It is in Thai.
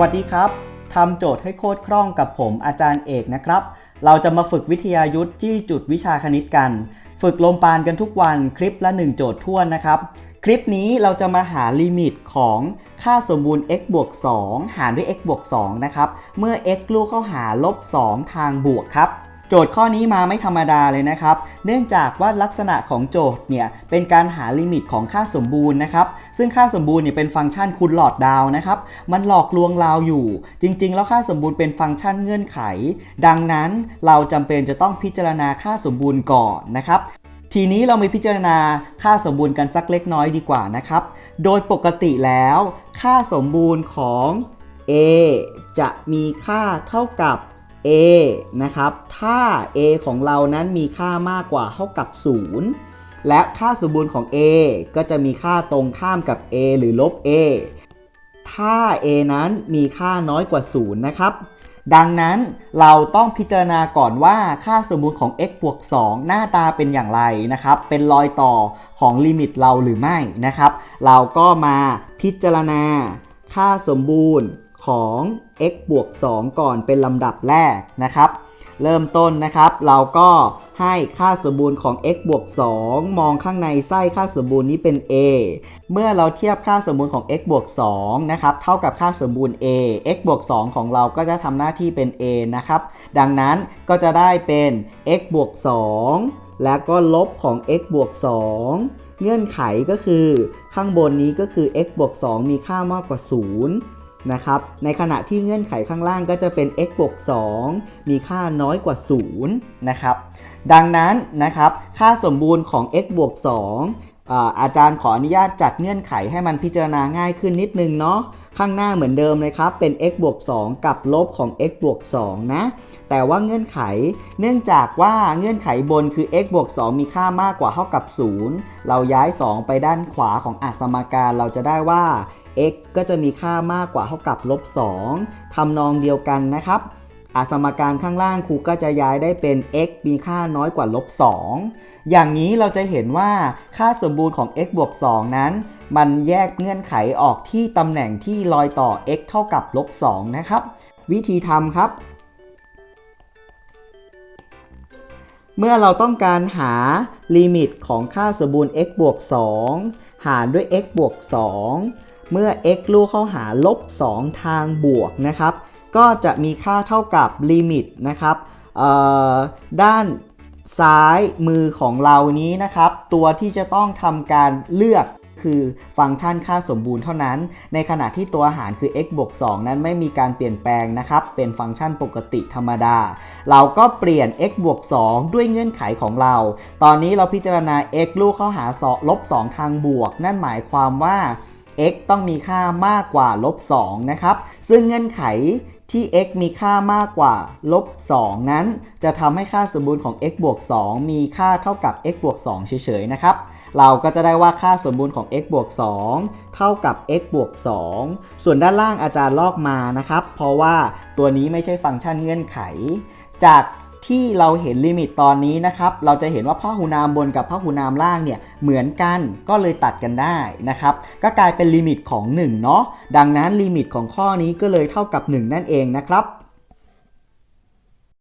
วัสดีครับทำโจทย์ให้โคตรคล่องกับผมอาจารย์เอกนะครับ เราจะมาฝึกวิทยายุทธ์จี้จุดวิชาคณิตกัน ฝึกลมปานกันทุกวันคลิปละ 1 โจทย์ทั่วนะครับ คลิปนี้เราจะมาหาลิมิตของค่าสมบูรณ์ x บวก2หารด้วย x บวก2นะครับ เมื่อ x ลูกเข้าหาลบ2ทางบวกครับ โจทย์ข้อนี้มาไม่ธรรมดาเลยนะครับ เนื่องจากว่าลักษณะของโจทย์เนี่ยเป็นการหาลิมิตของค่าสมบูรณ์นะครับ ซึ่งค่าสมบูรณ์เนี่ยเป็นฟังก์ชันคูณหลอดดาวนะครับ มันหลอกลวงเราอยู่ จริง ๆ แล้วค่าสมบูรณ์เป็นฟังก์ชันเงื่อนไข ดังนั้นเราจำเป็นจะต้องพิจารณาค่าสมบูรณ์ก่อนนะครับทีนี้เรามาพิจารณาค่าสมบูรณ์กันสักเล็กน้อยดีกว่านะครับ โดยปกติแล้ว ค่าสมบูรณ์ของ a จะมีค่าเท่ากับ a นะครับ ถ้า a ของเรานั้นมีค่ามากกว่าเท่ากับ 0 และค่าสมบูรณ์ของ a ก็จะมีค่าตรงข้ามกับ a หรือลบ a ถ้า a นั้นมีค่าน้อยกว่า 0 นะครับ ดังนั้นเราต้องพิจารณาก่อนว่าค่าสมมุติของ x บวก 2 หน้าตาเป็นอย่างไรนะครับ เป็นรอยต่อของลิมิตเราหรือไม่นะครับ เราก็มาพิจารณาค่าสมบูรณ์ ของ x บวก 2 ก่อนเป็นลำดับแรกนะครับ เริ่มต้นนะครับ เราก็ให้ค่าสมบูรณ์ของ x บวก 2 มองข้างในไส้ค่าสมบูรณ์นี้เป็น a เมื่อเราเทียบค่าสมบูรณ์ของ x บวก 2 นะครับ เท่ากับค่าสมบูรณ์ a x บวก 2 ของเราก็จะทำหน้าที่เป็น a นะครับ ดังนั้นก็จะได้เป็น x บวก 2 แล้วก็ลบของ x บวก 2 เงื่อนไขก็คือ ข้างบนนี้ก็คือ x บวก 2 มีค่ามากกว่า 0 นะครับ ในขณะที่เงื่อนไขข้างล่างก็จะเป็น x บวก2มีค่าน้อยกว่า 0 นะครับ ดังนั้นนะครับ ค่าสมบูรณ์ของ x บวก2อาจารย์ขออนุญาตจัดเงื่อนไขให้มันพิจารณาง่ายขึ้นนิดนึงเนาะ ข้างหน้าเหมือนเดิมเลยครับ เป็น x บวก2กับลบของ x บวก2นะ แต่ว่าเงื่อนไข เนื่องจากว่าเงื่อนไขบนคือ x บวก2มีค่ามากกว่าเท่ากับ 0 เราย้าย 2 ไปด้านขวาของอสมการเราจะได้ว่า x ก็จะมีค่ามากกว่าเท่ากับลบ2ทำนองเดียวกันนะครับอาสมการข้างล่างครูก็จะย้ายได้เป็น x มีค่าน้อยกว่าลบ2อย่างนี้เราจะเห็นว่าค่าสมบูรณ์ของ x บวก2นั้น มันแยกเงื่อนไขออกที่ตำแหน่งที่รอยต่อ x เท่ากับลบ2นะครับ วิธีทำครับ เมื่อเราต้องการหาลิมิตของค่าสมบูรณ์ x บวก2หารด้วย x บวก2 เมื่อ x ลูกเข้าหาลบ 2 ทางบวกนะครับ ก็จะมีค่าเท่ากับลิมิตนะครับด้านซ้ายมือของเรานี้นะครับ ตัวที่จะต้องทำการเลือกคือฟังก์ชันค่าสมบูรณ์เท่านั้น ในขณะที่ตัวหารคือ x บวก 2 นั้นไม่มีการเปลี่ยนแปลงนะครับ เป็นฟังก์ชันปกติธรรมดา เราก็เปลี่ยน x บวก 2 ด้วยเงื่อนไขของเรา ตอนนี้เราพิจารณา x ลูกเข้าหาลบ 2 ทางบวก นั่นหมายความว่า x ต้องมีค่ามากกว่าลบ2นะครับ ซึ่งเงื่อนไขที่ x มีค่ามากกว่าลบ2นั้น จะทำให้ค่าสมบูรณ์ของ x บวก2มีค่าเท่ากับ x บวก2เฉยๆนะครับ เราก็จะได้ว่าค่าสมบูรณ์ของ x บวก2เท่ากับ x บวก2ส่วนด้านล่างอาจารย์ลอกมานะครับ เพราะว่าตัวนี้ไม่ใช่ฟังก์ชันเงื่อนไข จาก ที่เราเห็นลิมิตตอนนี้นะครับ เราจะเห็นว่าพหูนามบนกับพหูนามล่างเนี่ยเหมือนกันก็เลยตัดกันได้นะครับ ก็กลายเป็นลิมิตของ1เนาะดังนั้นลิมิตของข้อนี้ก็เลยเท่ากับ 1 นั่นเองนะครับ